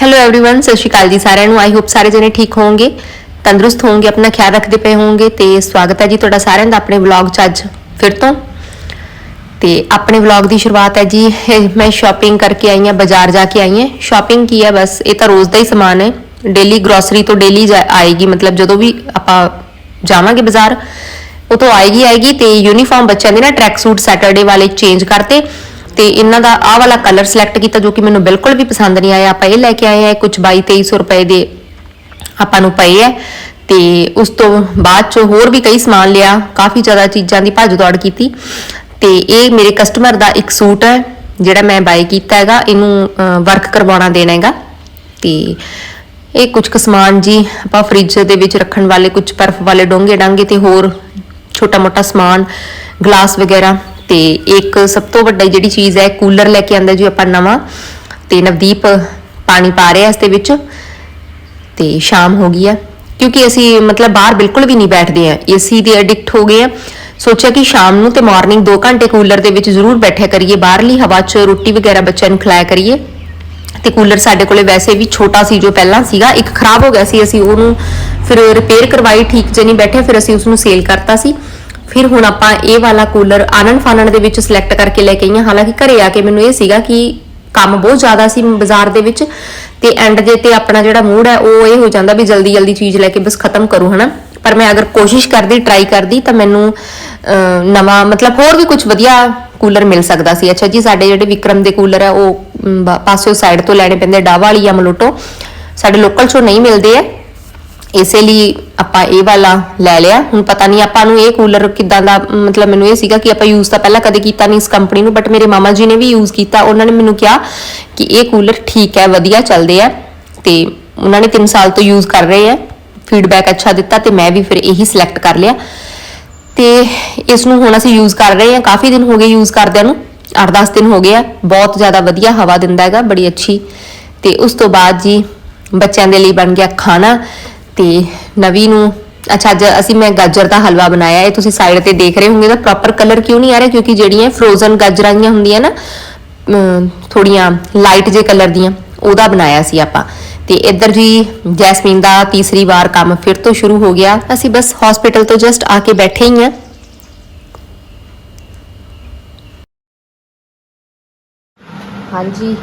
Hello everyone ਸਤਿ ਸ਼੍ਰੀ ਅਕਾਲ ਜੀ ਸਾਰਿਆਂ ਨੂੰ ਆਈ ਹੋਪ ਸਾਰੇ ਜਣੇ ਠੀਕ ਹੋਵੋਗੇ ਤੰਦਰੁਸਤ ਹੋਵੋਗੇ ਆਪਣਾ ਖਿਆਲ ਰੱਖਦੇ ਪਏ ਹੋਵੋਗੇ ਤੇ ਸਵਾਗਤ ਹੈ ਜੀ ਤੁਹਾਡਾ ਸਾਰਿਆਂ ਦਾ ਆਪਣੇ ਵਲੌਗ 'ਚ ਅੱਜ ਫਿਰ ਤੋਂ ਤੇ ਆਪਣੇ ਵਲੌਗ ਦੀ ਸ਼ੁਰੂਆਤ ਹੈ ਜੀ ਇਹ ਮੈਂ ਸ਼ਾਪਿੰਗ ਕਰਕੇ ਆਈ ਹਾਂ ਬਾਜ਼ਾਰ ਜਾ ਕੇ ਆਈ ਹਾਂ ਸ਼ਾਪਿੰਗ ਕੀ ਹੈ ਬਸ ਇਹ ਤਾਂ ਰੋਜ਼ ਦਾ ਹੀ ਸਮਾਨ ਹੈ ਡੇਲੀ ਗਰੋਸਰੀ ਤੋਂ ਡੇਲੀ ਆਏਗੀ ਮਤਲਬ ਜਦੋਂ ਵੀ ਆਪਾਂ ਜਾਵਾਂਗੇ ਬਾਜ਼ਾਰ ਉਹ ਤੋਂ ਆਏਗੀ ਆਏਗੀ ਤੇ ਯੂਨੀਫਾਰਮ ਬੱਚਿਆਂ ਦੇ ਨਾ ਟਰੈਕ ਸੂਟ ਸੈਟਰਡੇ ਵਾਲੇ ਚੇਂਜ ਕਰਤੇ ਤੇ ਇਹਨਾਂ ਦਾ ਆਹ ਵਾਲਾ ਕਲਰ ਸਿਲੈਕਟ ਕੀਤਾ ਜੋ ਕਿ ਮੈਨੂੰ ਬਿਲਕੁਲ ਵੀ ਪਸੰਦ ਨਹੀਂ ਆਇਆ। ਆਪਾਂ ਇਹ ਲੈ ਕੇ ਆਏ ਆ ਕੁਝ 22 2300 ਰੁਪਏ ਦੇ ਆਪਾਂ ਨੂੰ ਪਏ ਐ ਤੇ ਉਸ ਤੋਂ ਬਾਅਦ ਚ ਹੋਰ ਵੀ ਕਈ ਸਮਾਨ ਲਿਆ, ਕਾਫੀ ਜ਼ਿਆਦਾ ਚੀਜ਼ਾਂ ਦੀ ਭੱਜ ਦੌੜ ਕੀਤੀ। ਤੇ ਇਹ ਮੇਰੇ ਕਸਟਮਰ ਦਾ ਇੱਕ ਸੂਟ ਹੈ, ਜਿਹੜਾ ਮੈਂ ਬਾਈ ਕੀਤਾ ਹੈਗਾ। ਇਹਨੂੰ ਵਰਕ ਕਰਵਾਉਣਾ ਦੇਣਾ ਹੈਗਾ। ਤੇ ਇਹ ਕੁਝ ਕੁ ਸਮਾਨ ਜੀ ਆਪਾਂ ਫ੍ਰਿਜ ਦੇ ਵਿੱਚ ਰੱਖਣ ਵਾਲੇ ਕੁਝ ਬਰਫ਼ ਵਾਲੇ ਡੋਂਗੇ ਡਾਂਗੇ ਤੇ ਹੋਰ ਛੋਟਾ ਮੋਟਾ ਸਮਾਨ ਗਲਾਸ ਵਗੈਰਾ ਤੇ ਇੱਕ ਸਭ ਤੋਂ ਵੱਡੀ ਜਿਹੜੀ ਚੀਜ਼ ਹੈ, ਕੂਲਰ ਲੈ ਕੇ ਆਂਦਾ ਜੀ ਆਪਾਂ ਨਵਾਂ, ਤੇ ਨਵਦੀਪ ਪਾਣੀ ਪਾ ਰਿਹਾ ਇਸ ਦੇ ਵਿੱਚ, ਤੇ ਸ਼ਾਮ ਹੋ ਗਈ ਹੈ ਕਿਉਂਕਿ ਅਸੀਂ ਮਤਲਬ ਬਾਹਰ ਬਿਲਕੁਲ ਵੀ ਨਹੀਂ ਬੈਠਦੇ ਆ। ਏਸੀ ਦੇ ਐਡਿਕਟ ਹੋ ਗਏ ਆ। ਸੋਚਿਆ ਕਿ ਸ਼ਾਮ ਨੂੰ ਤੇ ਮਾਰਨਿੰਗ 2 ਘੰਟੇ ਕੂਲਰ ਦੇ ਵਿੱਚ ਜ਼ਰੂਰ ਬੈਠਿਆ ਕਰੀਏ। ਬਾਹਰਲੀ ਹਵਾ 'ਚ ਰੋਟੀ ਵਗੈਰਾ ਬੱਚਿਆਂ ਨੂੰ ਖਿਲਾਇਆ ਕਰੀਏ। ਤੇ ਕੂਲਰ ਸਾਡੇ ਕੋਲੇ ਵੈਸੇ ਵੀ ਛੋਟਾ ਸੀ, ਜੋ ਪਹਿਲਾਂ ਸੀਗਾ, ਇੱਕ ਖਰਾਬ ਹੋ ਗਿਆ ਸੀ। ਅਸੀਂ ਉਹਨੂੰ ਫਿਰ ਰਿਪੇਅਰ ਕਰਵਾਈ, ਠੀਕ ਜੇ ਨਹੀਂ ਬੈਠੇ ਫਿਰ ਅਸੀਂ ਉਸ ਨੂੰ ਸੇਲ ਕਰਤਾ ਸੀ। ਫਿਰ ਹੁਣ ਆਪਾਂ ਇਹ ਵਾਲਾ ਕੂਲਰ ਆਨੰਦ ਫਾਨਣ ਦੇ ਵਿੱਚ ਸਿਲੈਕਟ ਕਰਕੇ ਲੈ ਕੇ ਆਈਆਂ। ਹਾਲਾਂਕਿ ਘਰੇ ਆ ਕੇ ਮੈਨੂੰ ਇਹ ਸੀਗਾ ਕਿ ਕੰਮ ਬਹੁਤ ਜ਼ਿਆਦਾ ਸੀ ਬਾਜ਼ਾਰ ਦੇ ਵਿੱਚ ਤੇ ਐਂਡ ਦੇ ਤੇ ਆਪਣਾ ਜਿਹੜਾ ਮੂਡ ਹੈ ਉਹ ਇਹ ਹੋ ਜਾਂਦਾ ਵੀ ਜਲਦੀ ਜਲਦੀ ਚੀਜ਼ ਲੈ ਕੇ ਬਸ ਖਤਮ ਕਰੂੰ ਹਨਾ? ਪਰ ਮੈਂ ਅਗਰ ਕੋਸ਼ਿਸ਼ ਕਰਦੀ ਟਰਾਈ ਕਰਦੀ ਤਾਂ ਮੈਨੂੰ ਨਵਾਂ ਮਤਲਬ ਹੋਰ ਵੀ ਕੁਝ ਵਧੀਆ ਕੂਲਰ ਮਿਲ ਸਕਦਾ ਸੀ। ਅੱਛਾ ਜੀ ਸਾਡੇ ਜਿਹੜੇ ਵਿਕਰਮ ਦੇ ਕੂਲਰ ਹੈ ਉਹ ਅਮ, ਪਾਸਿਓ ਸਾਈਡ ਤੋਂ ਲੈਣੇ ਪੈਂਦੇ ਡਾਵਾ ਵਾਲੀ ਜਾਂ ਮਲੋਟੋ। ਸਾਡੇ ਲੋਕਲ ਚੋਂ ਨਹੀਂ ਮਿਲਦੇ ਆ। ਇਸੇ ਲਈ ਆਪਾਂ ਇਹ ਵਾਲਾ ਲੈ ਲਿਆ। ਹੁਣ ਪਤਾ ਨਹੀਂ ਆਪਾਂ ਨੂੰ ਇਹ ਕੂਲਰ ਕਿੱਦਾਂ ਦਾ, ਮਤਲਬ ਮੈਨੂੰ ਇਹ ਸੀਗਾ ਕਿ ਆਪਾਂ ਯੂਜ਼ ਤਾਂ ਪਹਿਲਾਂ ਕਦੇ ਕੀਤਾ ਨਹੀਂ ਇਸ ਕੰਪਨੀ ਨੂੰ ਬਟ ਮੇਰੇ ਮਾਮਾ ਜੀ ਨੇ ਵੀ ਯੂਜ਼ ਕੀਤਾ। ਉਹਨਾਂ ਨੇ ਮੈਨੂੰ ਕਿਹਾ ਕਿ ਇਹ ਕੂਲਰ ਠੀਕ ਹੈ, ਵਧੀਆ ਚੱਲਦੇ ਆ ਤੇ ਉਹਨਾਂ ਨੇ 3 ਸਾਲ ਤੋਂ ਯੂਜ਼ ਕਰ ਰਹੇ ਆ। ਫੀਡਬੈਕ ਅੱਛਾ ਦਿੱਤਾ ਤੇ ਮੈਂ ਵੀ ਫਿਰ ਇਹੀ ਸਿਲੈਕਟ ਕਰ ਲਿਆ। ਤੇ ਇਸ ਨੂੰ ਹੁਣ ਅਸੀਂ ਯੂਜ਼ ਕਰ ਰਹੇ ਹਾਂ ਕਾਫੀ ਦਿਨ ਹੋ ਗਏ ਯੂਜ਼ ਕਰਦਿਆਂ ਨੂੰ। 8-10 ਦਿਨ ਹੋ ਗਏ ਆ। ਬਹੁਤ ਜ਼ਿਆਦਾ ਵਧੀਆ ਹਵਾ ਦਿੰਦਾ ਹੈਗਾ, ਬੜੀ ਅੱਛੀ। ਤੇ ਉਸ ਤੋਂ ਬਾਅਦ ਜੀ ਬੱਚਿਆਂ ਦੇ ਲਈ ਬਣ ਗਿਆ ਖਾਣਾ। ਤੇ ਨਵੀ ਨੂੰ ਅੱਛਾ ਅੱਜ ਅਸੀਂ ਮੈਂ ਗਾਜਰ ਦਾ ਹਲਵਾ ਬਣਾਇਆ ਇਹ ਤੁਸੀਂ ਸਾਈਡ ਤੇ ਦੇਖ ਰਹੇ ਹੋਵੋਗੇ ਤਾਂ ਪ੍ਰੋਪਰ ਕਲਰ ਕਿਉਂ ਨਹੀਂ ਆ ਰਿਹਾ? ਕਿਉਂਕਿ ਜਿਹੜੀਆਂ ਫਰੋਜ਼ਨ ਗਾਜਰਾਂ ਦੀਆਂ ਹੁੰਦੀਆਂ ਨਾ ਅਮ, ਥੋੜੀਆਂ ਲਾਈਟ ਜੇ ਕਲਰ ਦੀਆਂ ਉਹਦਾ ਬਣਾਇਆ ਸੀ ਆਪਾਂ। ਤੇ ਇੱਧਰ ਜੀ ਜੈਸਮੀਨ ਦਾ ਤੀਸਰੀ ਵਾਰ ਕੰਮ ਫਿਰ ਤੋਂ ਸ਼ੁਰੂ ਹੋ ਗਿਆ। ਅਸੀਂ ਬਸ ਹਸਪੀਟਲ ਤੋਂ ਜਸਟ ਆ ਕੇ ਬੈਠੇ ਹੀ ਆ ਹਾਂਜੀ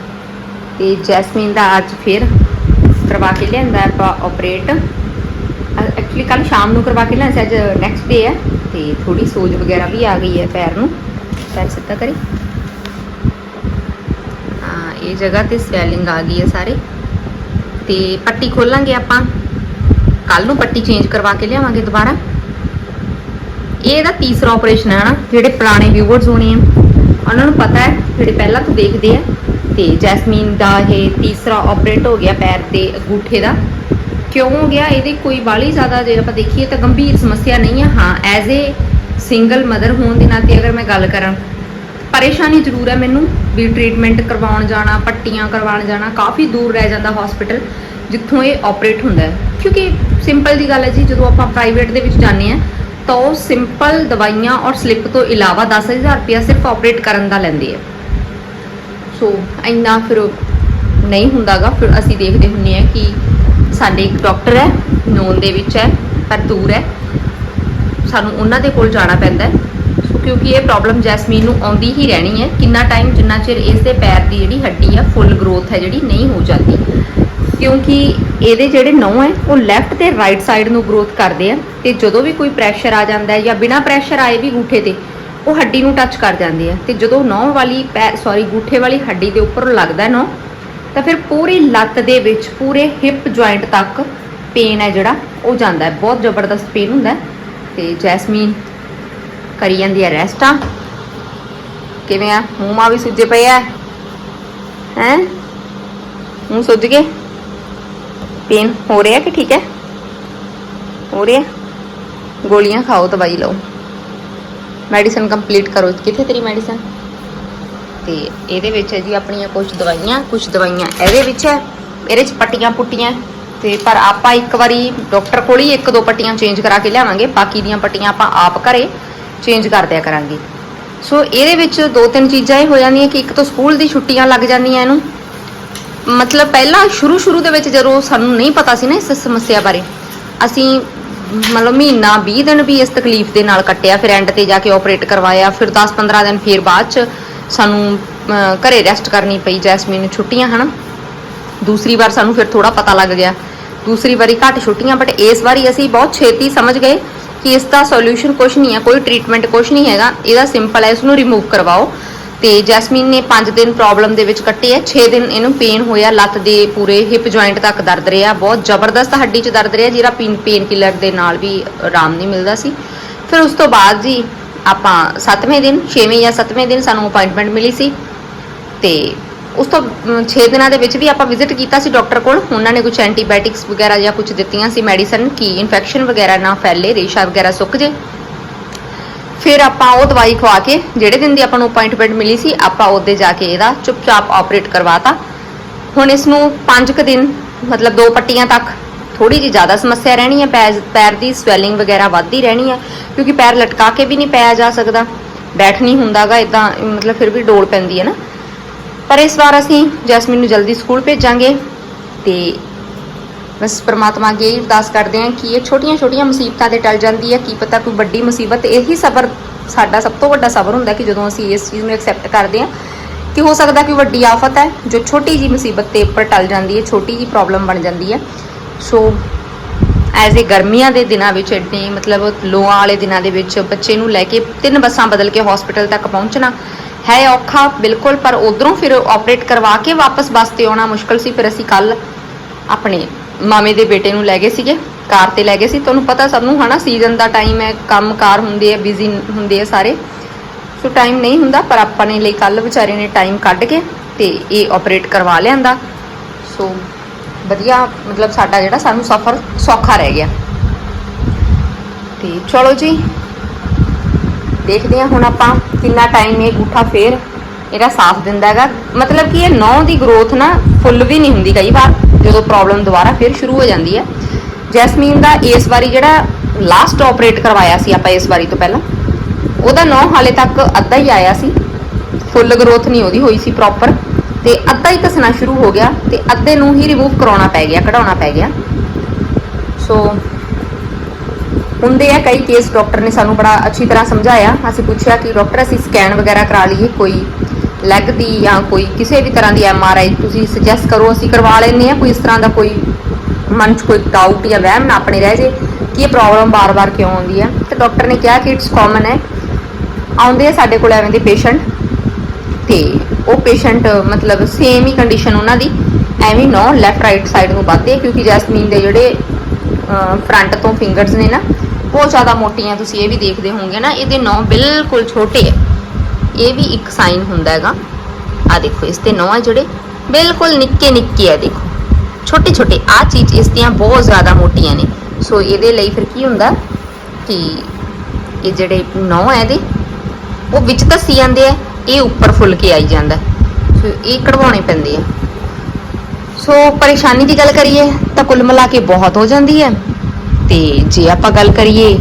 ਤੇ ਜੈਸਮੀਨ ਦਾ ਅੱਜ ਫਿਰ ਕਰਵਾ ਕੇ ਲਿਆਂਦਾ ਆਪਾਂ ਆਪਰੇਟ ਐਕਚੁਅਲੀ ਕੱਲ ਸ਼ਾਮ ਨੂੰ ਕਰਵਾ ਕੇ ਲਿਆਂਦਾ ਸੀ, ਅੱਜ ਨੈਕਸਟ ਡੇ ਹੈ ਤੇ ਥੋੜੀ ਸੋਜ ਵਗੈਰਾ ਵੀ ਆ ਗਈ ਹੈ ਪੈਰ ਨੂੰ। ਪੈਰ ਸਿੱਧਾ ਕਰੀ। ਹਾਂ, ਇਹ ਜਗ੍ਹਾ ਤੇ ਸਵੈਲਿੰਗ ਆ ਗਈ ਹੈ ਸਾਰੇ। ਤੇ ਪੱਟੀ ਖੋਲਾਂਗੇ ਆਪਾਂ। ਕੱਲ ਨੂੰ ਪੱਟੀ ਚੇਂਜ ਕਰਵਾ ਕੇ ਲਿਆਵਾਂਗੇ ਦੁਬਾਰਾ। ਇਹ ਇਹਦਾ ਤੀਸਰਾ ਆਪਰੇਸ਼ਨ ਹੈ ਨਾ, ਜਿਹੜੇ ਪੁਰਾਣੇ ਵਿਊਅਰਸ ਹੋਣੇ ਆ। ਉਹਨਾਂ ਨੂੰ ਪਤਾ ਹੈ, ਜਿਹੜੇ ਪਹਿਲਾਂ ਤੋਂ ਦੇਖਦੇ ਆ। ਤੇ ਜੈਸਮੀਨ ਦਾ ਇਹ ਤੀਸਰਾ ਆਪਰੇਟ ਹੋ ਗਿਆ ਪੈਰ ਤੇ ਅੰਗੂਠੇ ਦਾ। ਕਿਉਂ ਗਿਆ? ਇਹਦੀ ਕੋਈ ਬਾਲੀ ਜ਼ਿਆਦਾ ਜੇ ਆਪਾਂ ਦੇਖੀਏ ਤਾਂ ਗੰਭੀਰ ਸਮੱਸਿਆ ਨਹੀਂ ਹੈ ਹਾਂ ਐਜ਼ ਏ ਸਿੰਗਲ ਮਦਰ ਹੋਣ ਦੇ ਨਾਤੇ ਅਗਰ ਮੈਂ ਗੱਲ ਕਰਾਂ, ਪਰੇਸ਼ਾਨੀ ਜ਼ਰੂਰ ਹੈ ਮੈਨੂੰ ਵੀ ਟ੍ਰੀਟਮੈਂਟ ਕਰਵਾਉਣ ਜਾਣਾ, ਪੱਟੀਆਂ ਕਰਵਾਉਣ ਜਾਣਾ, ਕਾਫੀ ਦੂਰ ਰਹਿ ਜਾਂਦਾ ਹਸਪੀਟਲ ਜਿੱਥੋਂ ਇਹ ਆਪਰੇਟ ਹੁੰਦਾ ਹੈ। ਕਿਉਂਕਿ ਸਿੰਪਲ ਦੀ ਗੱਲ ਹੈ ਜੀ, ਜਦੋਂ ਆਪਾਂ ਪ੍ਰਾਈਵੇਟ ਦੇ ਵਿੱਚ ਜਾਂਦੇ ਆ ਤਾਂ ਉਹ ਸਿੰਪਲ ਦਵਾਈਆਂ ਔਰ ਸਲਿੱਪ ਤੋਂ ਇਲਾਵਾ 10000 ਰੁਪਇਆ ਸਿਰਫ ਆਪਰੇਟ ਕਰਨ ਦਾ ਲੈਂਦੇ ਆ। ਸੋ ਇੰਨਾ ਫਿਰ ਨਹੀਂ ਹੁੰਦਾਗਾ। ਫਿਰ ਅਸੀਂ ਦੇਖਦੇ ਹੁੰਨੇ ਆ ਕਿ ਸਾਡੇ ਇੱਕ ਡਾਕਟਰ ਹੈ, ਨੋਨ ਦੇ ਵਿੱਚ ਹੈ ਪਰ ਦੂਰ ਹੈ। ਸਾਨੂੰ ਉਹਨਾਂ ਦੇ ਕੋਲ ਜਾਣਾ ਪੈਂਦਾ ਹੈ। ਕਿਉਂਕਿ ਇਹ ਪ੍ਰੋਬਲਮ ਜੈਸਮੀਨ ਨੂੰ ਆਉਂਦੀ ਹੀ ਰਹਿਣੀ ਹੈ। ਕਿੰਨਾ ਟਾਈਮ ਜਿੰਨਾ ਚਿਰ ਇਸ ਦੇ ਪੈਰ ਦੀ ਜਿਹੜੀ ਹੱਡੀ ਆ ਫੁੱਲ ਗਰੋਥ ਹੈ ਜਿਹੜੀ, ਨਹੀਂ ਹੋ ਜਾਂਦੀ। ਕਿਉਂਕਿ ਇਹਦੇ ਜਿਹੜੇ ਨਹੁੰ ਹੈ, ਉਹ ਲੈਫਟ ਤੇ ਰਾਈਟ ਸਾਈਡ ਨੂੰ ਗਰੋਥ ਕਰਦੇ ਆ ਤੇ ਜਦੋਂ ਵੀ ਕੋਈ ਪ੍ਰੈਸ਼ਰ ਆ ਜਾਂਦਾ ਹੈ ਜਾਂ ਬਿਨਾ ਪ੍ਰੈਸ਼ਰ ਆਏ ਵੀ ਗੂਠੇ ਤੇ, ਉਹ ਹੱਡੀ ਨੂੰ ਟੱਚ ਕਰ ਜਾਂਦੇ ਆ। ਤੇ ਜਦੋਂ ਨਹੁੰ ਵਾਲੀ ਸੌਰੀ ਗੂਠੇ ਵਾਲੀ ਹੱਡੀ ਦੇ ਉੱਪਰ ਲੱਗਦਾ ਨੌ ਤਾਂ ਫਿਰ ਪੂਰੀ ਲੱਤ ਦੇ ਵਿੱਚ, ਪੂਰੇ ਹਿਪ ਜੁਆਇੰਟ ਤੱਕ ਪੇਨ ਹੈ ਜਿਹੜਾ, ਉਹ ਜਾਂਦਾ ਹੈ। ਬਹੁਤ ਜ਼ਬਰਦਸਤ ਪੇਨ ਹੁੰਦਾ ਹੈ। ਤੇ ਜੈਸਮੀਨ ਕਰੀ ਜਾਂਦੀ ਹੈ ਰੈਸਟਾਂ ਕਿਵੇਂ ਆ? ਮੂੰਹਾਂ ਵੀ ਸੁੱਜੇ ਪਏ ਆ? ਹੈ? ਮੂੰਹ ਸੁੱਜ ਗਏ? ਪੇਨ ਹੋ ਰਿਹਾ ਕਿ ਠੀਕ ਹੈ? ਹੋ ਰਿਹਾ? ਗੋਲੀਆਂ ਖਾਓ, ਦਵਾਈ ਲਓ। ਮੈਡੀਸਨ ਕੰਪਲੀਟ ਕਰੋ। ਕਿੱਥੇ ਤੇਰੀ ਮੈਡੀਸਨ ਤੇ ਇਹਦੇ ਵਿੱਚ ਹੈ ਜੀ ਆਪਣੀਆਂ ਕੁਝ ਦਵਾਈਆਂ ਕੁਝ ਦਵਾਈਆਂ ਇਹਦੇ ਵਿੱਚ ਹੈ, ਇਹਦੇ ਚ ਪੱਟੀਆਂ ਪੁੱਟੀਆਂ ਤੇ ਪਰ ਆਪਾਂ ਇੱਕ ਵਾਰੀ ਡਾਕਟਰ ਕੋਲ ਹੀ ਇੱਕ ਦੋ ਪੱਟੀਆਂ ਚੇਂਜ ਕਰਾ ਕੇ ਲਿਆਵਾਂਗੇ, ਬਾਕੀ ਦੀਆਂ ਪੱਟੀਆਂ ਆਪਾਂ ਆਪ ਘਰੇ ਚੇਂਜ ਕਰ ਦਿਆ ਕਰਾਂਗੇ। ਸੋ ਇਹਦੇ ਵਿੱਚ ਦੋ ਤਿੰਨ ਚੀਜ਼ਾਂ ਇਹ ਹੋ ਜਾਂਦੀਆਂ ਕਿ ਇੱਕ ਤਾਂ ਸਕੂਲ ਦੀ ਛੁੱਟੀਆਂ ਲੱਗ ਜਾਂਦੀਆਂ ਇਹਨੂੰ। ਮਤਲਬ ਪਹਿਲਾਂ ਸ਼ੁਰੂ ਸ਼ੁਰੂ ਦੇ ਵਿੱਚ ਜਦੋਂ ਸਾਨੂੰ ਨਹੀਂ ਪਤਾ ਸੀ ਨਾ ਇਸ ਸਮੱਸਿਆ ਬਾਰੇ, ਅਸੀਂ ਮਤਲਬ ਮਹੀਨਾ 20 ਦਿਨ ਵੀ ਇਸ ਤਕਲੀਫ ਦੇ ਨਾਲ ਕੱਟਿਆ, ਫਿਰ ਐਂਡ ਤੇ ਜਾ ਕੇ ਆਪਰੇਟ ਕਰਵਾਇਆ, ਫਿਰ 10-15 ਦਿਨ ਫਿਰ ਬਾਅਦ ਚ ਸਾਨੂੰ ਅਹ, ਘਰੇ ਰੈਸਟ ਕਰਨੀ ਪਈ ਜੈਸਮੀਨ ਨੂੰ ਛੁੱਟੀਆਂ ਹਨ? ਦੂਸਰੀ ਵਾਰ ਸਾਨੂੰ ਫਿਰ ਥੋੜਾ ਪਤਾ ਲੱਗ ਗਿਆ। ਦੂਸਰੀ ਵਾਰੀ ਘੱਟ ਛੁੱਟੀਆਂ ਬਟ ਇਸ ਵਾਰੀ ਅਸੀਂ ਬਹੁਤ ਛੇਤੀ ਸਮਝ ਗਏ ਕਿ ਇਸ ਦਾ ਸੋਲੂਸ਼ਨ ਕੁਝ ਨਹੀਂ ਹੈ ਕੋਈ ਟ੍ਰੀਟਮੈਂਟ ਕੁਝ ਨਹੀਂ ਹੈਗਾ। ਇਹਦਾ ਸਿੰਪਲ ਹੈ ਇਸ ਨੂੰ ਰਿਮੂਵ ਕਰਵਾਓ। ਤੇ ਜੈਸਮੀਨ ਨੇ 5 ਦਿਨ ਪ੍ਰੋਬਲਮ ਦੇ ਵਿੱਚ ਕੱਟੇ ਆ 6 ਦਿਨ ਇਹਨੂੰ ਪੇਨ ਹੋਇਆ ਲੱਤ ਦੇ ਪੂਰੇ ਹਿਪ ਜੁਆਇੰਟ ਤੱਕ ਦਰਦ ਰਿਹਾ ਬਹੁਤ ਜ਼ਬਰਦਸਤ ਹੱਡੀ 'ਚ ਦਰਦ ਰਿਹਾ ਜਿਹੜਾ ਪੇਨ ਪੇਨ ਕਿਲਰ ਦੇ ਨਾਲ ਵੀ ਆਰਾਮ ਨਹੀਂ ਮਿਲਦਾ ਸੀ। ਫਿਰ ਉਸ ਤੋਂ ਬਾਅਦ ਜੀ ਆਪਾਂ 7ਵੇਂ ਦਿਨ 6ਵੇਂ ਜਾਂ 7ਵੇਂ ਦਿਨ ਸਾਨੂੰ ਅਪਾਇੰਟਮੈਂਟ ਮਿਲੀ ਸੀ ਤੇ ਉਸ ਤੋਂ 6 ਦਿਨਾਂ ਦੇ ਵਿੱਚ ਵੀ ਆਪਾਂ ਵਿਜ਼ਿਟ ਕੀਤਾ ਸੀ ਡਾਕਟਰ ਕੋਲ। ਉਹਨਾਂ ਨੇ ਕੁਝ ਐਂਟੀਬਾਇਓਟਿਕਸ ਵਗੈਰਾ ਜਾਂ ਕੁਝ ਦਿੱਤੀਆਂ ਸੀ ਮੈਡੀਸਨ ਕਿ ਇਨਫੈਕਸ਼ਨ ਵਗੈਰਾ ਨਾ ਫੈਲੇ, ਰੇਸ਼ਾ ਵਗੈਰਾ ਸੁੱਕ ਜੇ। ਫਿਰ ਆਪਾਂ ਉਹ ਦਵਾਈ ਖਵਾ ਕੇ, ਜਿਹੜੇ ਦਿਨ ਦੀ ਆਪਾਂ ਨੂੰ ਅਪਾਇੰਟਮੈਂਟ ਮਿਲੀ ਸੀ, ਆਪਾਂ ਉਹਦੇ ਜਾ ਕੇ ਇਹਦਾ ਚੁੱਪਚਾਪ ਆਪਰੇਟ ਕਰਵਾਤਾ। ਹੁਣ ਇਸ ਨੂੰ 5 ਕੁ ਦਿਨ, ਮਤਲਬ ਦੋ ਪੱਟੀਆਂ ਤੱਕ ਥੋੜੀ ਜਿਹੀ ਜ਼ਿਆਦਾ ਸਮੱਸਿਆ ਰਹਿਣੀ ਹੈ, ਪੈਰ ਪੈਰ ਦੀ ਸਵੈਲਿੰਗ ਵਗੈਰਾ ਵੱਧਦੀ ਰਹਿਣੀ ਹੈ, ਕਿਉਂਕਿ ਪੈਰ ਲਟਕਾ ਕੇ ਵੀ ਨਹੀਂ ਪਾਇਆ ਜਾ ਸਕਦਾ। ਬੈਠ ਨਹੀਂ ਹੁੰਦਾਗਾ ਇਦਾਂ ਮਤਲਬ ਫਿਰ ਵੀ ਡੋਲ ਪੈਂਦੀ ਹੈ ਨਾ। ਪਰ ਇਸ ਵਾਰ ਅਸੀਂ ਜੈਸਮੀਨ ਨੂੰ ਜਲਦੀ ਸਕੂਲ ਭੇਜਾਂਗੇ ਤੇ ਬਸ ਪ੍ਰਮਾਤਮਾ ਅੱਗੇ ਇਹ ਅਰਦਾਸ ਕਰਦੇ ਹਾਂ ਕਿ ਇਹ ਛੋਟੀਆਂ-ਛੋਟੀਆਂ ਮੁਸੀਬਤਾਂ ਤੇ ਟਲ ਜਾਂਦੀ ਹੈ। ਕੀ ਪਤਾ ਕੋਈ ਵੱਡੀ ਮੁਸੀਬਤ, ਇਹੀ ਸਬਰ ਸਾਡਾ ਸਭ ਤੋਂ ਵੱਡਾ ਸਬਰ ਹੁੰਦਾ ਕਿ ਜਦੋਂ ਅਸੀਂ ਇਸ ਚੀਜ਼ ਨੂੰ ਐਕਸੈਪਟ ਕਰਦੇ ਹਾਂ ਕਿ ਹੋ ਸਕਦਾ ਕਿ ਵੱਡੀ ਆਫਤ ਹੈ, ਜੋ ਛੋਟੀ ਜੀ ਮੁਸੀਬਤ ਤੇ ਉੱਪਰ ਟਲ ਜਾਂਦੀ ਹੈ, ਛੋਟੀ ਜੀ ਪ੍ਰੋਬਲਮ ਬਣ ਜਾਂਦੀ ਹੈ। ਸੋ ਐਜ਼ ਏ ਗਰਮੀਆਂ ਦੇ ਦਿਨਾਂ ਵਿੱਚ ਇੰਨੇ ਮਤਲਬ ਲੋਆਂ ਵਾਲੇ ਦਿਨਾਂ ਦੇ ਵਿੱਚ ਬੱਚੇ ਨੂੰ ਲੈ ਕੇ ਤਿੰਨ ਬੱਸਾਂ ਬਦਲ ਕੇ ਹਸਪੀਟਲ ਤੱਕ ਪਹੁੰਚਣਾ ਹੈ ਔਖਾ ਬਿਲਕੁਲ, ਪਰ ਉਧਰੋਂ ਫਿਰ ਆਪਰੇਟ ਕਰਵਾ ਕੇ ਵਾਪਸ ਬੱਸ ਤੇ ਆਉਣਾ ਮੁਸ਼ਕਲ ਸੀ। ਫਿਰ ਅਸੀਂ ਕੱਲ ਆਪਣੇ ਮਾਮੇ ਦੇ ਬੇਟੇ ਨੂੰ ਲੈ ਗਏ ਸੀਗੇ, ਕਾਰ ਤੇ ਲੈ ਗਏ ਸੀ। ਤੁਹਾਨੂੰ ਪਤਾ ਸਭ ਨੂੰ, ਹਨਾ ਸੀਜ਼ਨ ਦਾ ਟਾਈਮ ਹੈ ਕੰਮ ਕਾਰ ਹੁੰਦੇ ਆ ਬਿਜ਼ੀ ਹੁੰਦੇ ਆ ਸਾਰੇ। ਸੋ ਟਾਈਮ ਨਹੀਂ ਹੁੰਦਾ, ਪਰ ਆਪਾਂ ਨੇ ਲਈ ਕੱਲ ਵਿਚਾਰੇ ਨੇ ਟਾਈਮ ਕੱਢ ਕੇ ਤੇ ਇਹ ਆਪਰੇਟ ਕਰਵਾ ਲਿਆਂਦਾ। ਸੋ ਵਧੀਆ, ਮਤਲਬ ਸਾਡਾ ਜਿਹੜਾ ਸਾਨੂੰ ਸਫ਼ਰ ਸੌਖਾ ਰਹਿ ਗਿਆ। ਤੇ ਚਲੋ ਜੀ, ਦੇਖਦੇ ਹਾਂ ਹੁਣ ਆਪਾਂ ਕਿੰਨਾ ਟਾਈਮ ਇਹ ਗੂਠਾ ਫੇਰ ਇਹਦਾ ਸਾਥ ਦਿੰਦਾ ਹੈਗਾ। ਮਤਲਬ ਕਿ ਇਹ ਨੌ ਦੀ ਗਰੋਥ ਨਾ ਫੁੱਲ ਵੀ ਨਹੀਂ ਹੁੰਦੀ ਕਈ ਵਾਰ, ਜਦੋਂ ਪ੍ਰੋਬਲਮ ਦੁਬਾਰਾ ਫੇਰ ਸ਼ੁਰੂ ਹੋ ਜਾਂਦੀ ਹੈ। ਜੈਸਮੀਨ ਦਾ ਇਸ ਵਾਰੀ ਜਿਹੜਾ ਲਾਸਟ ਆਪਰੇਟ ਕਰਵਾਇਆ ਸੀ ਆਪਾਂ ਇਸ ਵਾਰੀ ਤੋਂ ਪਹਿਲਾਂ, ਉਹਦਾ ਨੌ ਹਾਲੇ ਤੱਕ ਅੱਧਾ ਹੀ ਆਇਆ ਸੀ। ਫੁੱਲ ਗਰੋਥ ਨਹੀਂ ਉਹਦੀ ਹੋਈ ਸੀ ਪ੍ਰੋਪਰ ਤੇ ਅੱਧਾ ਹੀ ਘਸਣਾ ਸ਼ੁਰੂ ਹੋ ਗਿਆ ਤੇ ਅੱਧੇ ਨੂੰ ਹੀ ਰਿਮੂਵ ਕਰਾਉਣਾ ਪੈ ਗਿਆ, ਕਢਾਉਣਾ ਪੈ ਗਿਆ। ਸੋ ਹੁੰਦੇ ਆ ਕਈ ਕੇਸ ਡਾਕਟਰ ਨੇ ਸਾਨੂੰ ਬੜਾ ਅੱਛੀ ਤਰ੍ਹਾਂ ਸਮਝਾਇਆ। ਅਸੀਂ ਪੁੱਛਿਆ ਕਿ ਡਾਕਟਰ ਅਸੀਂ ਸਕੈਨ ਵਗੈਰਾ ਕਰਾ ਲਈਏ, ਕੋਈ ਲੈਗ ਦੀ ਜਾਂ ਕੋਈ ਕਿਸੇ ਵੀ ਤਰ੍ਹਾਂ ਦੀ ਐਮ ਆਰ ਆਈ ਤੁਸੀਂ ਸੁਜੈਸਟ ਕਰੋ, ਅਸੀਂ ਕਰਵਾ ਲੈਂਦੇ ਆ ਕੋਈ ਇਸ ਤਰ੍ਹਾਂ ਦਾ ਕੋਈ ਮਨ 'ਚ ਕੋਈ ਡਾਊਟ ਜਾਂ ਵਹਿਮ ਨਾ ਆਪਣੇ ਰਹਿ ਜੇ ਕਿ ਇਹ ਪ੍ਰੋਬਲਮ ਬਾਰ-ਬਾਰ ਕਿਉਂ ਆਉਂਦੀ ਹੈ ਤੇ ਡਾਕਟਰ ਨੇ ਕਿਹਾ ਕਿ ਇਟਸ ਕਾਮਨ ਹੈ। ਆਉਂਦੇ ਆ ਸਾਡੇ ਕੋਲ ਐਵੇਂ ਦੇ ਪੇਸ਼ੈਂਟ ਤੇ ਉਹ ਪੇਸ਼ੈਂਟ ਮਤਲਬ ਸੇਮ ਹੀ ਕੰਡੀਸ਼ਨ ਉਹਨਾਂ ਦੀ, ਐਵੇਂ ਨੋ ਲੈਫਟ ਰਾਈਟ ਸਾਈਡ ਨੂੰ ਵੱਧਦੇ ਕਿਉਂਕਿ ਜੈਸਮੀਨ ਦੇ ਜਿਹੜੇ ਫਰੰਟ ਤੋਂ ਫਿੰਗਰਸ ਨੇ ਨਾ, ਬਹੁਤ ਜ਼ਿਆਦਾ ਮੋਟੀਆਂ ਤੁਸੀਂ ਇਹ ਵੀ ਦੇਖਦੇ ਹੋਵੋਗੇ ਨਾ, ਇਹਦੇ ਨੌ ਬਿਲਕੁਲ ਛੋਟੇ ਆ। ਇਹ ਵੀ ਇੱਕ ਸਾਈਨ ਹੁੰਦਾ ਹੈਗਾ। ਆ ਦੇਖੋ, ਇਸ ਤੇ ਨੌ ਆ ਜਿਹੜੇ, ਬਿਲਕੁਲ ਨਿੱਕੇ ਨਿੱਕੇ ਆ, ਦੇਖੋ। ਛੋਟੇ ਛੋਟੇ ਆ ਚੀਜ਼ ਇਸ ਦੀਆਂ ਬਹੁਤ ਜ਼ਿਆਦਾ ਮੋਟੀਆਂ ਨੇ। ਸੋ ਇਹਦੇ ਲਈ ਫਿਰ ਕੀ ਹੁੰਦਾ ਕਿ ਇਹ ਜਿਹੜੇ ਨੌ ਆ ਇਹਦੇ, ਉਹ ਵਿੱਚ ਧੱਸੀ ਜਾਂਦੇ ਆ। ਇਹ ਉੱਪਰ ਫੁੱਲ ਕੇ ਆਈ ਜਾਂਦਾ। ਸੋ ਇਹ ਕਢਵਾਉਣੇ ਪੈਂਦੇ ਆ। ਸੋ ਪਰੇਸ਼ਾਨੀ ਦੀ ਗੱਲ ਕਰੀਏ ਤਾਂ ਕੁੱਲ ਮਿਲਾ ਕੇ ਬਹੁਤ ਹੋ ਜਾਂਦੀ ਹੈ ਤੇ ਜੇ ਆਪਾਂ ਗੱਲ ਕਰੀਏ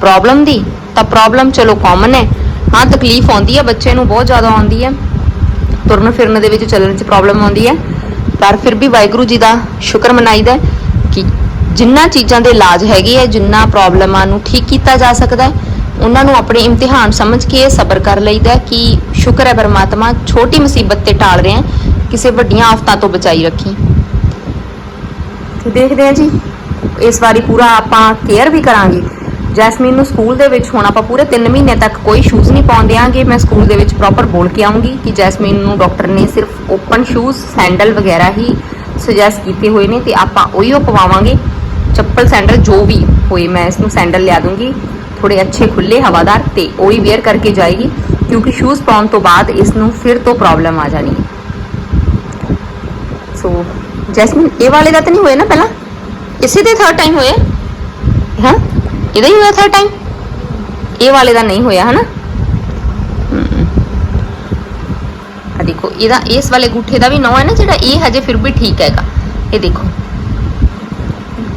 ਪ੍ਰੋਬਲਮ ਦੀ, ਤਾਂ ਪ੍ਰੋਬਲਮ ਚਲੋ ਕਾਮਨ ਹੈ। ਹਾਂ, ਤਕਲੀਫ ਆਉਂਦੀ ਹੈ ਬੱਚੇ ਨੂੰ ਬਹੁਤ ਜ਼ਿਆਦਾ ਆਉਂਦੀ ਹੈ ਤੁਰਨ ਫਿਰਨ ਦੇ ਵਿੱਚ ਚੱਲਣ 'ਚ ਪ੍ਰੋਬਲਮ ਆਉਂਦੀ ਹੈ ਪਰ ਫਿਰ ਵੀ ਵਾਹਿਗੁਰੂ ਜੀ ਦਾ ਸ਼ੁਕਰ ਮਨਾਈਦਾ ਕਿ ਜਿੰਨਾ ਚੀਜ਼ਾਂ ਦੇ ਇਲਾਜ ਹੈਗੇ ਆ, ਜਿੰਨਾ ਪ੍ਰੋਬਲਮਾਂ ਨੂੰ ਠੀਕ ਕੀਤਾ ਜਾ ਸਕਦਾ ਹੈ ਉਹਨਾਂ ਨੂੰ ਆਪਣੇ ਇਮਤਿਹਾਨ ਸਮਝ ਕੇ ਸਬਰ ਕਰ ਲਈਦਾ ਕਿ ਸ਼ੁਕਰ ਹੈ ਪਰਮਾਤਮਾ ਛੋਟੀ ਮੁਸੀਬਤ ਤੇ ਟਾਲ ਰਿਹਾ ਕਿਸੇ ਵੱਡੀਆਂ ਆਫਤਾਂ ਤੋਂ ਬਚਾਈ ਰੱਖੀ। ਤੇ ਦੇਖਦੇ ਹਾਂ ਜੀ, ਇਸ ਵਾਰੀ ਪੂਰਾ ਆਪਾਂ ਕੇਅਰ ਵੀ ਕਰਾਂਗੇ। ਜੈਸਮੀਨ ਨੂੰ ਸਕੂਲ ਦੇ ਵਿੱਚ ਹੁਣ ਆਪਾਂ ਪੂਰੇ 3 ਮਹੀਨੇ ਤੱਕ ਕੋਈ ਸ਼ੂਜ਼ ਨਹੀਂ ਪਾਉਣ ਦਿਆਂਗੇ। ਮੈਂ ਸਕੂਲ ਦੇ ਵਿੱਚ ਪ੍ਰੋਪਰ ਬੋਲ ਕੇ ਆਉਂਗੀ ਕਿ ਜੈਸਮੀਨ ਨੂੰ ਡਾਕਟਰ ਨੇ ਸਿਰਫ ਓਪਨ ਸ਼ੂਜ਼ ਸੈਂਡਲ ਵਗੈਰਾ ਹੀ ਸੁਜੈਸਟ ਕੀਤੇ ਹੋਏ ਨੇ ਤੇ ਆਪਾਂ ਉਹੀਓ ਪਵਾਵਾਂਗੇ। ਚੱਪਲ ਸੈਂਡਲ ਜੋ ਵੀ ਹੋਏ, ਮੈਂ ਇਸ ਨੂੰ ਸੈਂਡਲ ਲਿਆ ਦੂੰਗੀ। ਥੋੜੇ ਅੱਛੇ ਖੁੱਲੇ ਹਵਾਦਾਰ ਤੇ ਉਹੀ ਵੇਅਰ ਕਰਕੇ ਜਾਏਗੀ, ਕਿਉਂਕਿ ਸ਼ੂਜ਼ ਪਾਉਣ ਤੋਂ ਬਾਅਦ ਇਸ ਨੂੰ ਫਿਰ ਤੋਂ ਪ੍ਰੋਬਲਮ ਆ ਜਾਣੀ। ਹੈ ਸੋ ਜੈਸਮੀਨ, ਇਹ ਵਾਲੇ ਦਾ ਤਾਂ ਨਹੀਂ ਹੋਇਆ ਨਾ ਪਹਿਲਾਂ? ਇਸੇ ਦੇ ਥਰਡ ਟਾਈਮ ਹੋਇਆ ਹਾਂ? ਇਹਦਾ ਹੀ ਹੋਇਆ ਥਰਡ ਟਾਈਮ ਇਹ ਵਾਲੇ ਦਾ ਨਹੀਂ ਹੋਇਆ, ਹਨਾ? ਹਮ। ਆ ਦੇਖੋ, ਇਹਦਾ, ਇਸ ਵਾਲੇ ਗੁੱਠੇ ਦਾ ਵੀ ਨੌ ਹੈ ਨਾ ਜਿਹੜਾ, ਇਹ ਹਜੇ ਫਿਰ ਵੀ ਠੀਕ ਹੈਗਾ। ਇਹ ਦੇਖੋ।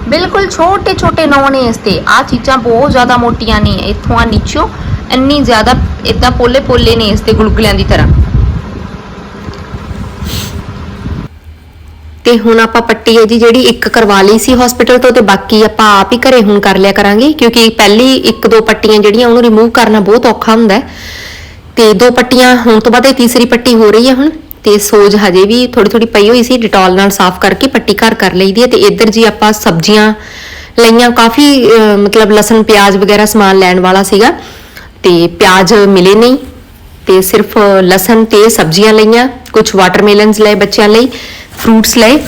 ਬਿਲਕੁਲ ਛੋਟੇ ਛੋਟੇ ਨੌ ਨੇ ਇਸ ਤੇ। ਆ ਚੀਜ਼ਾਂ ਬਹੁਤ ਜ਼ਿਆਦਾ ਮੋਟੀਆਂ ਨੇ। ਇੱਥੋਂ ਆ ਨੀਚੋਂ ਇੰਨੀ ਜ਼ਿਆਦਾ ਇਦਾਂ ਪੋਲੇ ਪੋਲੇ ਨੇ ਇਸ ਤੇ ਗੁਲਗੁਲਿਆਂ ਦੀ ਤਰ੍ਹਾਂ। ਤੇ ਹੁਣ ਆਪਾਂ ਪੱਟੀ ਹੈ ਜੀ, ਜਿਹੜੀ ਇੱਕ ਕਰਵਾ ਲਈ ਸੀ ਹਸਪੀਟਲ ਤੋਂ ਤੇ ਬਾਕੀ ਆਪਾਂ ਆਪ ਹੀ ਘਰੇ ਹੁਣ ਕਰ ਲਿਆ ਕਰਾਂਗੇ, ਕਿਉਂਕਿ ਪਹਿਲੀ ਇੱਕ ਦੋ ਪੱਟੀਆਂ ਜਿਹੜੀਆਂ ਉਹਨੂੰ ਰਿਮੂਵ ਕਰਨਾ ਬਹੁਤ ਔਖਾ ਹੁੰਦਾ ਹੈ। ਤੇ ਦੋ ਪੱਟੀਆਂ ਹੁਣ ਤੋਂ ਬਾਅਦ ਇਹ ਤੀਸਰੀ ਪੱਟੀ ਹੋ ਰਹੀ ਹੈ ਹੁਣ। ਤੇ ਸੋਜ ਹਜੇ ਵੀ ਥੋੜੀ ਥੋੜੀ ਪਈ ਹੋਈ ਸੀ, ਡਿਟੋਲ ਨਾਲ ਸਾਫ਼ ਕਰਕੇ ਪੱਟੀ ਘਰ ਕਰ ਲਈਦੀ ਹੈ ਤੇ ਇੱਧਰ ਜੀ ਆਪਾਂ ਸਬਜ਼ੀਆਂ ਲਈਆਂ, ਕਾਫੀ ਮਤਲਬ ਲਸਣ, ਪਿਆਜ਼ ਵਗੈਰਾ ਸਮਾਨ ਲੈਣ ਵਾਲਾ ਸੀਗਾ ਤੇ ਪਿਆਜ਼ ਮਿਲੇ ਨਹੀਂ ਤੇ ਸਿਰਫ ਲਸਣ ਤੇ ਸਬਜ਼ੀਆਂ ਲਈਆਂ ਕੁਝ ਵਾਟਰਮੈਲਨਸ ਲਏ ਬੱਚਿਆਂ ਲਈ ਫਰੂਟਸ ਲਏ।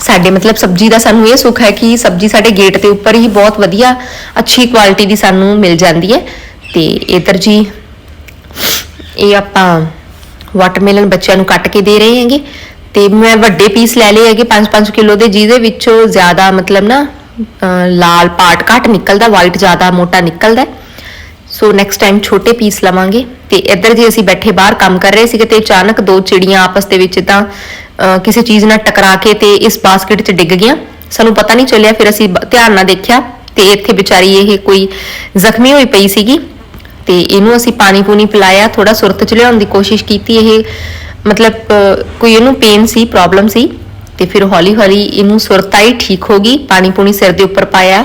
ਸਾਡੇ ਮਤਲਬ ਸਬਜ਼ੀ ਦਾ ਸਾਨੂੰ ਇਹ ਸੁੱਖ ਹੈ ਕਿ ਸਬਜ਼ੀ ਸਾਡੇ ਗੇਟ ਦੇ ਉੱਪਰ ਹੀ ਬਹੁਤ ਵਧੀਆ, ਅੱਛੀ ਕੁਆਲਿਟੀ ਦੀ ਸਾਨੂੰ ਮਿਲ ਜਾਂਦੀ ਹੈ ਤੇ ਇਧਰ ਜੀ, ਇਹ ਆਪਾਂ ਵਾਟਰਮੈਲਨ ਬੱਚਿਆਂ ਨੂੰ ਕੱਟ ਕੇ ਦੇ ਰਹੇ ਹੈਗੇ। ਤੇ ਮੈਂ ਵੱਡੇ ਪੀਸ ਲੈ ਲਏ ਹੈਗੇ 5-5 ਕਿਲੋ ਦੇ, ਜਿਹਦੇ ਵਿੱਚੋਂ ਜ਼ਿਆਦਾ ਮਤਲਬ ਨਾ ਲਾਲ ਪਾਰਟ ਘੱਟ ਨਿਕਲਦਾ ਵਾਈਟ ਜ਼ਿਆਦਾ ਮੋਟਾ ਨਿਕਲਦਾ। ਸੋ ਨੈਕਸਟ ਟਾਈਮ ਛੋਟੇ ਪੀਸ ਲਵਾਂਗੇ। ਤੇ ਇੱਧਰ ਜੇ ਅਸੀਂ ਬੈਠੇ ਬਾਹਰ ਕੰਮ ਕਰ ਰਹੇ ਸੀਗੇ ਤੇ ਅਚਾਨਕ ਦੋ ਚਿੜੀਆਂ ਆਪਸ ਦੇ ਵਿੱਚ ਤਾਂ ਕਿਸੇ ਚੀਜ਼ ਨਾਲ ਟਕਰਾ ਕੇ ਤੇ ਇਸ ਬਾਸਕਟ 'ਚ ਡਿੱਗ ਗਈਆਂ। ਸਾਨੂੰ ਪਤਾ ਨਹੀਂ ਚੱਲਿਆ, ਫਿਰ ਅਸੀਂ ਧਿਆਨ ਨਾਲ ਦੇਖਿਆ ਤੇ ਇੱਥੇ ਵਿਚਾਰੀ ਇਹ ਕੋਈ ਜ਼ਖਮੀ ਹੋਈ ਪਈ ਸੀਗੀ। ਤੇ ਇਹਨੂੰ ਅਸੀਂ ਪਾਣੀ ਪੂਣੀ ਪਿਲਾਇਆ ਥੋੜਾ ਸੁਰਤ ਚ ਲਿਆਉਣ ਦੀ ਕੋਸ਼ਿਸ਼ ਕੀਤੀ, ਇਹ ਮਤਲਬ ਕੋਈ ਇਹਨੂੰ ਪੇਨ ਸੀ ਪ੍ਰੋਬਲਮ ਸੀ, ਤੇ ਫਿਰ ਹੌਲੀ ਹੌਲੀ ਇਹਨੂੰ ਸੁਰਤ ਆਈ, ਠੀਕ ਹੋ ਗਈ, ਪਾਣੀ ਪੂਣੀ ਸਿਰ ਦੇ ਉੱਪਰ ਪਾਇਆ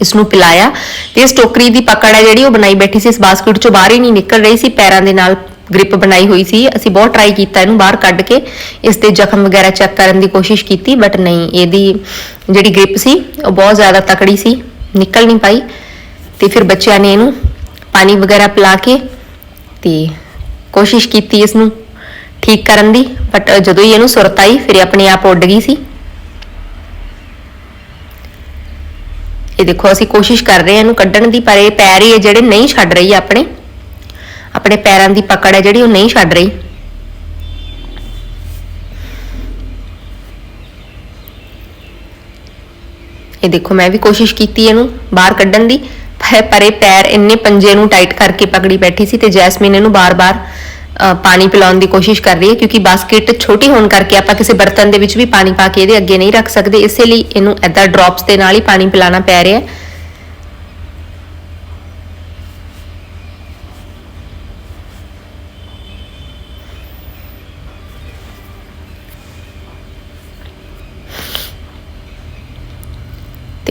ਇਸ ਨੂੰ ਪਿਲਾਇਆ, ਤੇ ਇਸ ਟੋਕਰੀ ਦੀ ਪਕੜ ਹੈ ਜਿਹੜੀ ਉਹ ਬਣਾਈ ਬੈਠੀ ਸੀ, ਇਸ ਬਾਸਕਟ ਚੋਂ ਬਾਹਰ ਹੀ ਨਹੀਂ ਨਿਕਲ ਰਹੀ ਸੀ, ਪੈਰਾਂ ਦੇ ਨਾਲ ਗ੍ਰਿਪ ਬਣਾਈ ਹੋਈ ਸੀ, ਅਸੀਂ ਬਹੁਤ ਟਰਾਈ ਕੀਤਾ ਇਹਨੂੰ ਬਾਹਰ ਕੱਢ ਕੇ, ਇਸ ਤੇ ਜ਼ਖਮ ਵਗੈਰਾ ਚੈੱਕ ਕਰਨ ਦੀ ਕੋਸ਼ਿਸ਼ ਕੀਤੀ ਬਟ ਨਹੀਂ, ਇਹਦੀ ਜਿਹੜੀ ਗ੍ਰਿਪ ਸੀ, ਉਹ ਬਹੁਤ ਜ਼ਿਆਦਾ ਤਕੜੀ ਸੀ, ਨਿਕਲ ਨਹੀਂ ਪਾਈ, ਤੇ ਫਿਰ ਬੱਚਿਆਂ ਨੇ ਇਹਨੂੰ ਪਾਣੀ ਵਗੈਰਾ ਪਿਲਾ ਕੇ ਤੇ ਕੋਸ਼ਿਸ਼ ਕੀਤੀ ਇਸ ਨੂੰ ਠੀਕ ਕਰਨ ਦੀ ਬਟ ਜਦੋਂ ਹੀ ਇਹਨੂੰ ਸੁਰਤ ਆਈ, ਫਿਰ ਆਪਣੇ ਆਪ ਉੱਡ ਗਈ ਸੀ। ਇਹ ਦੇਖੋ, ਅਸੀਂ ਕੋਸ਼ਿਸ਼ ਕਰ ਰਹੇ ਹਾਂ ਇਹਨੂੰ ਕੱਢਣ ਦੀ, ਪਰ ਇਹ ਪੈਰ ਹੀ ਜਿਹੜੇ ਨਹੀਂ ਛੱਡ ਰਹੀ ਆਪਣੇ। ਆਪਣੇ ਪੈਰਾਂ ਦੀ ਪਕੜ ਹੈ ਜਿਹੜੀ, ਉਹ ਨਹੀਂ ਛੱਡ ਰਹੀ। ਇਹ ਦੇਖੋ, ਮੈਂ ਵੀ ਕੋਸ਼ਿਸ਼ ਕੀਤੀ ਇਹਨੂੰ ਬਾਹਰ ਕੱਢਣ ਦੀ ਪਰ ਇਹ ਪੈਰ ਇੰਨੇ ਪੰਜੇ ਨੂੰ ਟਾਈਟ ਕਰਕੇ ਪਕੜੀ ਬੈਠੀ ਸੀ ਤੇ ਜੈਸਮੀਨ ਇਹਨੂੰ ਬਾਰ-ਬਾਰ ਅ, ਪਾਣੀ ਪਿਲਾਉਣ ਦੀ ਕੋਸ਼ਿਸ਼ ਕਰ ਰਹੀ ਹੈ ਕਿਉਂਕਿ ਬਾਸਕਟ ਛੋਟੀ ਹੋਣ ਕਰਕੇ ਆਪਾਂ ਕਿਸੇ ਬਰਤਨ ਦੇ ਵਿੱਚ ਵੀ ਪਾਣੀ ਪਾ ਕੇ ਇਹਦੇ ਅੱਗੇ ਨਹੀਂ ਰੱਖ ਸਕਦੇ। ਇਸੇ ਲਈ ਇਹਨੂੰ ਐਦਾਂ ਡ੍ਰੌਪਸ ਦੇ ਨਾਲ ਹੀ ਪਾਣੀ ਪਿਲਾਣਾ ਪੈ ਰਿਹਾ ਹੈ।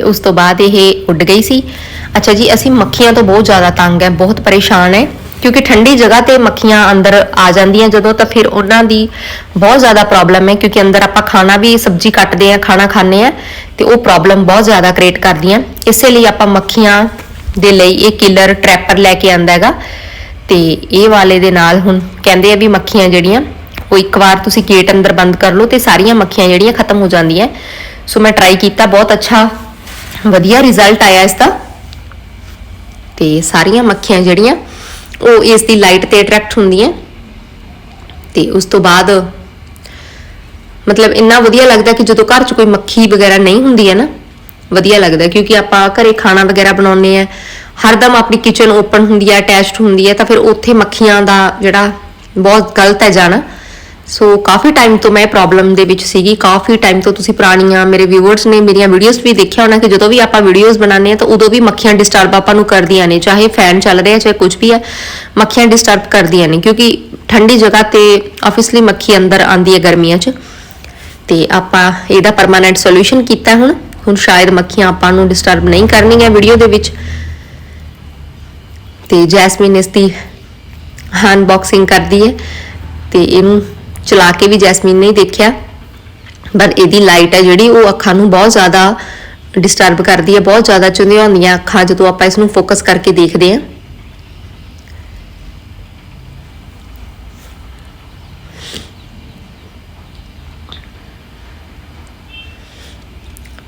ਉਸ ਤੋਂ ਬਾਅਦ ਇਹ ਉੱਡ ਗਈ ਸੀ। ਅੱਛਾ ਜੀ, ਅਸੀਂ ਮੱਖੀਆਂ ਤੋਂ ਬਹੁਤ ਜ਼ਿਆਦਾ ਤੰਗ ਹੈ, ਬਹੁਤ ਪਰੇਸ਼ਾਨ ਹੈ, ਕਿਉਂਕਿ ਠੰਡੀ ਜਗ੍ਹਾ ਤੇ ਮੱਖੀਆਂ ਅੰਦਰ ਆ ਜਾਂਦੀਆਂ ਜਦੋਂ ਤਾਂ ਫਿਰ ਉਹਨਾਂ ਦੀ ਬਹੁਤ ਜ਼ਿਆਦਾ ਪ੍ਰੋਬਲਮ ਹੈ, ਕਿਉਂਕਿ ਅੰਦਰ ਆਪਾਂ ਖਾਣਾ ਵੀ, ਸਬਜ਼ੀ ਕੱਟਦੇ ਆ ਖਾਣਾ ਖਾਂਦੇ ਆ ਤੇ ਉਹ ਪ੍ਰੋਬਲਮ ਬਹੁਤ ਜ਼ਿਆਦਾ ਕ੍ਰੀਏਟ ਕਰਦੀਆਂ ਇਸੇ ਲਈ ਆਪਾਂ ਮੱਖੀਆਂ ਦੇ ਲਈ ਇਹ ਕਿਲਰ ਟ੍ਰੈਪਰ ਲੈ ਕੇ ਆਂਦਾ ਹੈਗਾ ਤੇ ਇਹ ਵਾਲੇ ਦੇ ਨਾਲ ਹੁਣ ਕਹਿੰਦੇ ਆ ਵੀ ਮੱਖੀਆਂ ਜਿਹੜੀਆਂ, ਉਹ ਇੱਕ ਵਾਰ ਤੁਸੀਂ ਗੇਟ ਅੰਦਰ ਬੰਦ ਕਰ ਲਓ ਤੇ ਸਾਰੀਆਂ ਮੱਖੀਆਂ ਜਿਹੜੀਆਂ ਖਤਮ ਹੋ ਜਾਂਦੀਆਂ। ਸੋ ਮੈਂ ਟਰਾਈ ਕੀਤਾ, ਬਹੁਤ ਅੱਛਾ ਵਧੀਆ ਰਿਜ਼ਲਟ ਆਇਆ ਇਸ ਦਾ। ਤੇ ਸਾਰੀਆਂ ਮੱਖੀਆਂ ਜਿਹੜੀਆਂ, ਉਹ ਇਸ ਦੀ ਲਾਈਟ ਤੇ ਅਟਰੈਕਟ ਹੁੰਦੀਆਂ। ਤੇ ਉਸ ਤੋਂ ਬਾਅਦ, ਮਤਲਬ ਇੰਨਾ ਵਧੀਆ ਲੱਗਦਾ ਕਿ ਜਦੋਂ ਘਰ 'ਚ ਕੋਈ ਮੱਖੀ ਵਗੈਰਾ ਨਹੀਂ ਹੁੰਦੀ ਹੈ ਨਾ, ਵਧੀਆ ਲੱਗਦਾ ਕਿਉਂਕਿ ਆਪਾਂ ਘਰੇ ਖਾਣਾ ਵਗੈਰਾ ਬਣਾਉਂਦੇ ਆ ਹਰਦਮ ਆਪਣੀ ਕਿਚਨ ਓਪਨ ਹੁੰਦੀ ਹੈ ਅਟੈਚਡ ਹੁੰਦੀ ਹੈ, ਤਾਂ ਫਿਰ ਉੱਥੇ ਮੱਖੀਆਂ ਦਾ ਜਿਹੜਾ ਬਹੁਤ ਗਲਤ ਹੈ ਜਾਣਾ। ਸੋ ਕਾਫੀ ਟਾਈਮ ਤੋਂ ਮੈਂ ਪ੍ਰੋਬਲਮ ਦੇ ਵਿੱਚ ਸੀਗੀ। ਕਾਫੀ ਟਾਈਮ ਤੋਂ ਤੁਸੀਂ ਪੁਰਾਣੀਆਂ ਮੇਰੇ ਵਿਊਅਰਸ ਨੇ ਮੇਰੀਆਂ ਵੀਡੀਓਜ਼ ਵੀ ਦੇਖਿਆ ਹੋਣਾ ਕਿ ਜਦੋਂ ਵੀ ਆਪਾਂ ਵੀਡੀਓਜ਼ ਬਣਾਉਂਦੇ ਆ ਤਾਂ ਉਦੋਂ ਵੀ ਮੱਖੀਆਂ ਡਿਸਟਰਬ ਆਪਾਂ ਨੂੰ ਕਰਦੀਆਂ ਨੇ। ਚਾਹੇ ਫੈਨ ਚੱਲ ਰਿਹਾ, ਚਾਹੇ ਕੁਝ ਵੀ ਹੈ, ਮੱਖੀਆਂ ਡਿਸਟਰਬ ਕਰਦੀਆਂ ਨੇ ਕਿਉਂਕਿ ਠੰਡੀ ਜਗ੍ਹਾ ਤੇ ਆਫੀਸਲੀ ਮੱਖੀ ਅੰਦਰ ਆਂਦੀ ਹੈ ਗਰਮੀਆਂ 'ਚ। ਤੇ ਆਪਾਂ ਇਹਦਾ ਪਰਮਾਨੈਂਟ ਸੋਲੂਸ਼ਨ ਕੀਤਾ ਹੁਣ। ਹੁਣ ਸ਼ਾਇਦ ਮੱਖੀਆਂ ਆਪਾਂ ਨੂੰ ਡਿਸਟਰਬ ਨਹੀਂ ਕਰਨਗੀਆਂ ਵੀਡੀਓ ਦੇ ਵਿੱਚ। ਤੇ ਜੈਸਮੀਨ ਇਸ ਦੀ ਅਨਬਾਕਸਿੰਗ ਕਰਦੀ ਹੈ। ਤੇ ਇਹਨੂੰ ਚਲਾ ਕੇ ਵੀ ਜੈਸਮੀਨ ਨੇ ਦੇਖਿਆ। ਪਰ ਇਹਦੀ ਲਾਈਟ ਹੈ ਜਿਹੜੀ, ਉਹ ਅੱਖਾਂ ਨੂੰ ਬਹੁਤ ਜ਼ਿਆਦਾ ਡਿਸਟਰਬ ਕਰਦੀ ਹੈ, ਬਹੁਤ ਜ਼ਿਆਦਾ ਚੁੰਦੀਆਂ ਹੁੰਦੀਆਂ ਅੱਖਾਂ ਜਦੋਂ ਆਪਾਂ ਇਸ ਨੂੰ ਫੋਕਸ ਕਰਕੇ ਦੇਖਦੇ ਹਾਂ।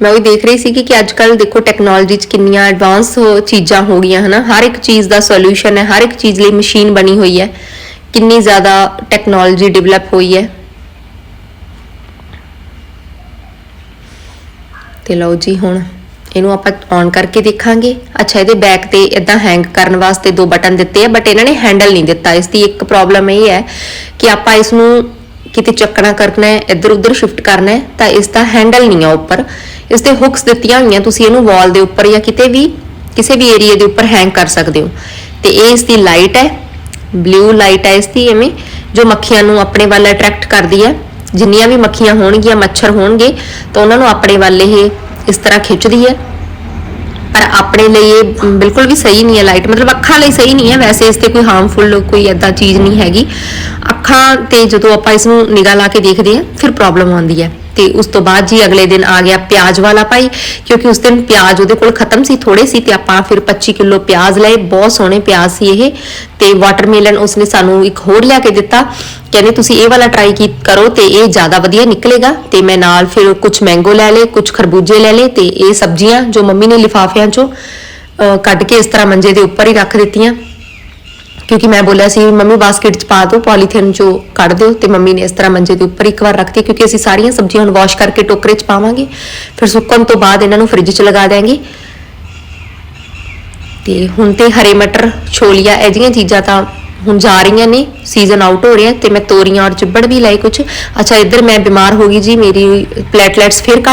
ਮੈਂ ਉਹ ਦੇਖ ਰਹੀ ਸੀ ਕਿ ਅੱਜ ਕੱਲ ਦੇਖੋ ਟੈਕਨੋਲੋਜੀ ਚ ਕਿੰਨੀਆਂ ਐਡਵਾਂਸ ਚੀਜ਼ਾਂ ਹੋ ਗਈਆਂ, ਹਨਾ? ਹਰ ਇੱਕ ਚੀਜ਼ ਦਾ ਸੋਲੂਸ਼ਨ ਹੈ, ਹਰ ਇੱਕ ਚੀਜ਼ ਲਈ ਮਸ਼ੀਨ ਬਣੀ ਹੋਈ ਹੈ। ਕਿੰਨੀ ਜ਼ਿਆਦਾ ਟੈਕਨੋਲੋਜੀ ਡਿਵੈਲਪ ਹੋਈ ਹੈ? ਤੇ ਲਓ ਜੀ ਹੁਣ ਇਹਨੂੰ ਆਪਾਂ ਔਨ ਕਰਕੇ ਦੇਖਾਂਗੇ। ਅੱਛਾ, ਇਹਦੇ ਬੈਕ ਤੇ ਇਦਾਂ ਹੈਂਗ ਕਰਨ ਵਾਸਤੇ ਦੋ ਬਟਨ ਦਿੱਤੇ ਆ ਬਟ ਇਹਨਾਂ ਨੇ ਹੈਂਡਲ ਨਹੀਂ ਦਿੱਤਾ। ਇਸ ਦੀ ਇੱਕ ਪ੍ਰੋਬਲਮ ਇਹ ਹੈ ਕਿ ਆਪਾਂ ਇਸ ਨੂੰ ਕਿਤੇ ਚੱਕਣਾ, ਕਰਨਾ ਹੈ ਇੱਧਰ ਉੱਧਰ ਸ਼ਿਫਟ ਕਰਨਾ ਹੈ, ਤਾਂ ਇਸ ਦਾ ਹੈਂਡਲ ਨਹੀਂ ਆ ਉੱਪਰ। ਇਸ ਤੇ ਹੁਕਸ ਦਿੱਤੀਆਂ ਹੋਈਆਂ, ਤੁਸੀਂ ਇਹਨੂੰ ਵਾਲ ਦੇ ਉੱਪਰ ਜਾਂ ਕਿਤੇ ਵੀ, ਕਿਸੇ ਵੀ ਏਰੀਆ ਦੇ ਉੱਪਰ ਹੈਂਗ ਕਰ ਸਕਦੇ ਹੋ। ਤੇ ਇਹ ਇਸ ਦੀ ਲਾਈਟ ਹੈ। ਬਲੂ ਲਾਈਟ ਹੈ ਇਸ ਦੀ ਐਵੇਂ, ਜੋ ਮੱਖੀਆਂ ਨੂੰ ਆਪਣੇ ਵੱਲ ਅਟਰੈਕਟ ਕਰਦੀ ਹੈ ਜਿੰਨੀਆਂ ਵੀ ਮੱਖੀਆਂ ਹੋਣਗੀਆਂ, ਮੱਛਰ ਹੋਣਗੇ, ਤਾਂ ਉਹਨਾਂ ਨੂੰ ਆਪਣੇ ਵੱਲ ਇਹ ਇਸ ਤਰ੍ਹਾਂ ਖਿੱਚਦੀ ਹੈ ਪਰ ਆਪਣੇ ਲਈ ਇਹ ਬਿਲਕੁਲ ਵੀ ਸਹੀ ਨਹੀਂ ਹੈ ਲਾਈਟ ਮਤਲਬ ਅੱਖਾਂ ਲਈ ਸਹੀ ਨਹੀਂ ਹੈ ਵੈਸੇ ਇਸ ਤੇ ਕੋਈ ਹਾਰਮਫੁਲ ਕੋਈ ਐਦਾਂ ਚੀਜ਼ ਨਹੀਂ ਹੈਗੀ। ਅੱਖਾਂ ਤੇ ਜਦੋਂ ਆਪਾਂ ਇਸ ਨੂੰ ਨਿਗਾਹ ਲਾ ਕੇ ਦੇਖਦੇ ਹਾਂ ਫਿਰ ਪ੍ਰੋਬਲਮ ਆਉਂਦੀ ਹੈ ਤੇ ਉਸ ਤੋਂ ਬਾਅਦ ਜੀ ਅਗਲੇ ਦਿਨ ਆ ਗਿਆ ਪਿਆਜ਼ ਵਾਲਾ ਭਾਈ ਕਿਉਂਕਿ ਉਸ ਦਿਨ ਪਿਆਜ਼ ਉਹਦੇ ਕੋਲ ਖਤਮ ਸੀ ਥੋੜੇ ਸੀ ਤੇ ਆਪਾਂ ਫਿਰ 25 ਕਿਲੋ ਪਿਆਜ਼ ਲਏ, ਬਹੁਤ ਸੋਹਣੇ ਪਿਆਜ਼ ਸੀ ਇਹ ਤੇ ਵਾਟਰਮੈਲਨ ਉਸਨੇ ਸਾਨੂੰ ਇੱਕ ਹੋਰ ਲਿਆ ਕੇ ਦਿੱਤਾ, ਕਹਿੰਦੇ ਤੁਸੀਂ ਇਹ ਵਾਲਾ ਟਰਾਈ ਕੀ ਕਰੋ ਤੇ ਇਹ ਜ਼ਿਆਦਾ ਵਧੀਆ ਨਿਕਲੇਗਾ ਤੇ ਮੈਂ ਨਾਲ ਫਿਰ ਕੁਝ ਮੈਂਗੋ ਲੈ ਲਏ ਕੁਝ ਖਰਬੂਜੇ ਲੈ ਲਏ ਤੇ ਇਹ ਸਬਜ਼ੀਆਂ ਜੋ ਮੰਮੀ ਨੇ ਲਿਫਾਫਿਆਂ ਚੋਂ ਕੱਢ ਕੇ ਇਸ ਤਰ੍ਹਾਂ ਮੰਜੇ ਦੇ ਉੱਪਰ ਹੀ ਰੱਖ ਦਿੱਤੀਆਂ। ਕਿਉਂਕਿ ਮੈਂ ਬੋਲਿਆ ਸੀ, ਮੰਮੀ ਬਾਸਕਟ 'ਚ ਪਾ ਦਿਓ ਪੋਲੀਥੀਨ 'ਚੋਂ ਕੱਢ ਦਿਓ। ਤੇ ਮੰਮੀ ਨੇ ਇਸ ਤਰ੍ਹਾਂ ਮੰਜੇ ਦੇ ਉੱਪਰ ਇੱਕ ਵਾਰ ਰੱਖਤੀ ਕਿਉਂਕਿ ਅਸੀਂ ਸਾਰੀਆਂ ਸਬਜ਼ੀਆਂ ਹੁਣ ਵਾਸ਼ ਕਰਕੇ ਟੋਕਰੇ 'ਚ ਪਾਵਾਂਗੇ। ਫਿਰ ਸੁੱਕਣ ਤੋਂ ਬਾਅਦ ਇਹਨਾਂ ਨੂੰ ਫ੍ਰਿਜ 'ਚ ਲਗਾ ਦਿਆਂਗੇ। ਤੇ ਹੁਣ ਤੇ ਹਰੇ ਮਟਰ, ਛੋਲੀਆਂ, ਇਹ ਜਿਹੀਆਂ ਚੀਜ਼ਾਂ ਤਾਂ ਹੁਣ ਜਾ ਰਹੀਆਂ ਨੇ ਸੀਜ਼ਨ ਆਊਟ ਹੋ ਰਿਹਾ ਤੇ ਮੈਂ ਤੋਰੀਆਂ ਔਰ ਚਿੱਬੜ ਵੀ ਲਏ ਕੁਝ ਅੱਛਾ, ਇੱਧਰ ਮੈਂ ਬਿਮਾਰ ਹੋ ਗਈ ਜੀ, ਮੇਰੀ ਪਲੇਟਲੈਟਸ ਫਿਰ ਘੱਟ